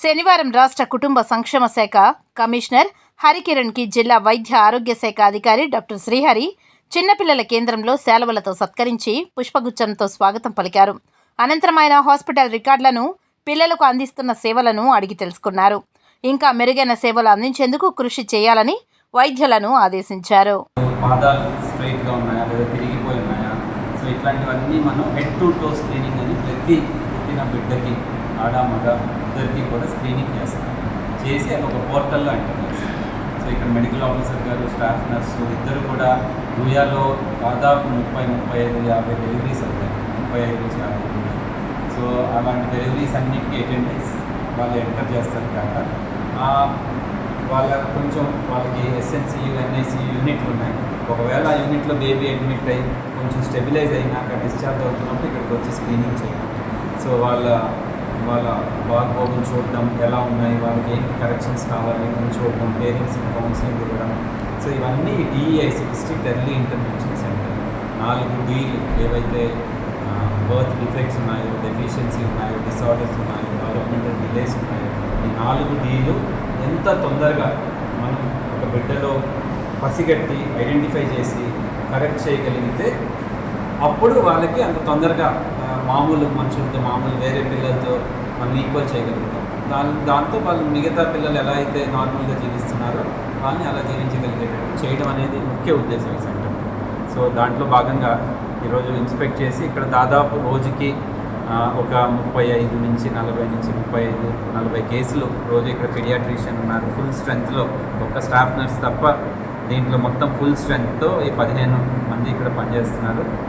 శనివారం రాష్ట్ర కుటుంబ సంక్షేమ శాఖ కమిషనర్ హరికిరణ్కి జిల్లా వైద్య ఆరోగ్య శాఖ అధికారి డాక్టర్ శ్రీహరి చిన్నపిల్లల కేంద్రంలో శాలువలతో సత్కరించి పుష్పగుచ్చంతో స్వాగతం పలికారు. అనంతరం ఆయన హాస్పిటల్ రికార్డులను పిల్లలకు అందిస్తున్న సేవలను అడిగి తెలుసుకున్నారు. ఇంకా మెరుగైన సేవలు అందించేందుకు కృషి చేయాలని వైద్యులను ఆదేశించారు. సో ఇట్లాంటివన్నీ మనం హెడ్ టు టో స్క్రీనింగ్ అని ప్రతి పుట్టిన బిడ్డకి ఆడ మగ అందరికీ కూడా స్క్రీనింగ్ చేస్తాం. చేసి అది ఒక పోర్టల్లో ఎంటర్ సో ఇక్కడ మెడికల్ ఆఫీసర్ గారు స్టాఫ్ నర్సు ఇద్దరు కూడా రుయాలో దాదాపు ముప్పై ముప్పై ఐదు యాభై డెలివరీస్ అవుతాయి. ముప్పై ఐదు నుంచి యాభై సో అలాంటి డెలివరీస్ అన్నిటికీ అటెండెన్స్ వాళ్ళు ఎంటర్ చేస్తారు కాక వాళ్ళ కొంచెం వాళ్ళకి ఎస్ఎన్సీయు ఎన్ఐసి యూనిట్లు ఉన్నాయి. ఒకవేళ ఆ యూనిట్లో బేబీ అడ్మిట్ అయ్యి కొంచెం స్టెబిలైజ్ అయినాక డిశ్చార్జ్ అవుతున్నప్పుడు ఇక్కడికి వచ్చి స్క్రీనింగ్ చేయాలి. సో వాళ్ళ వాళ్ళ బాగోగులు చూడడం ఎలా ఉన్నాయి? వాళ్ళకి ఏంటి కరెక్షన్స్ కావాలి? అని చూడడం? పేరెంట్స్కి కౌన్సిలింగ్ ఇవ్వడం? సో ఇవన్నీ DIC district early intervention centre నాలుగు డీలు ఏవైతే బర్త్ డిఫెక్ట్స్ ఉన్నాయో డెఫిషియన్సీ ఉన్నాయో డిసార్డర్స్ ఉన్నాయో డెవలప్మెంటల్ డిలేస్ ఉన్నాయో ఈ నాలుగు డీలు ఎంత తొందరగా మనం ఒక బిడ్డలో పసిగట్టి ఐడెంటిఫై చేసి కరెక్ట్ చేయగలిగితే అప్పుడు వాళ్ళకి అంత తొందరగా మామూలు మనుషులతో మామూలు వేరే పిల్లలతో మనం ఈక్వల్ చేయగలుగుతాం. దాని దాంతో వాళ్ళు మిగతా పిల్లలు ఎలా అయితే నార్మల్గా జీవిస్తున్నారో వాళ్ళని అలా జీవించగలిగేటట్టు చేయడం అనేది ముఖ్య ఉద్దేశం ఈ సెంటర్. సో దాంట్లో భాగంగా ఈరోజు ఇన్స్పెక్ట్ చేసి ఇక్కడ దాదాపు రోజుకి ఒక ముప్పై ఐదు నుంచి నలభై నుంచి ముప్పై ఐదు నలభై కేసులు రోజు ఇక్కడ పీడియాట్రిషియన్ ఉన్నారు. ఫుల్ స్ట్రెంగ్త్లో ఒక్క స్టాఫ్ నర్స్ తప్ప దీంట్లో మొత్తం ఫుల్ స్ట్రెంగ్త్తో ఈ పదిహేను మంది ఇక్కడ పనిచేస్తున్నారు.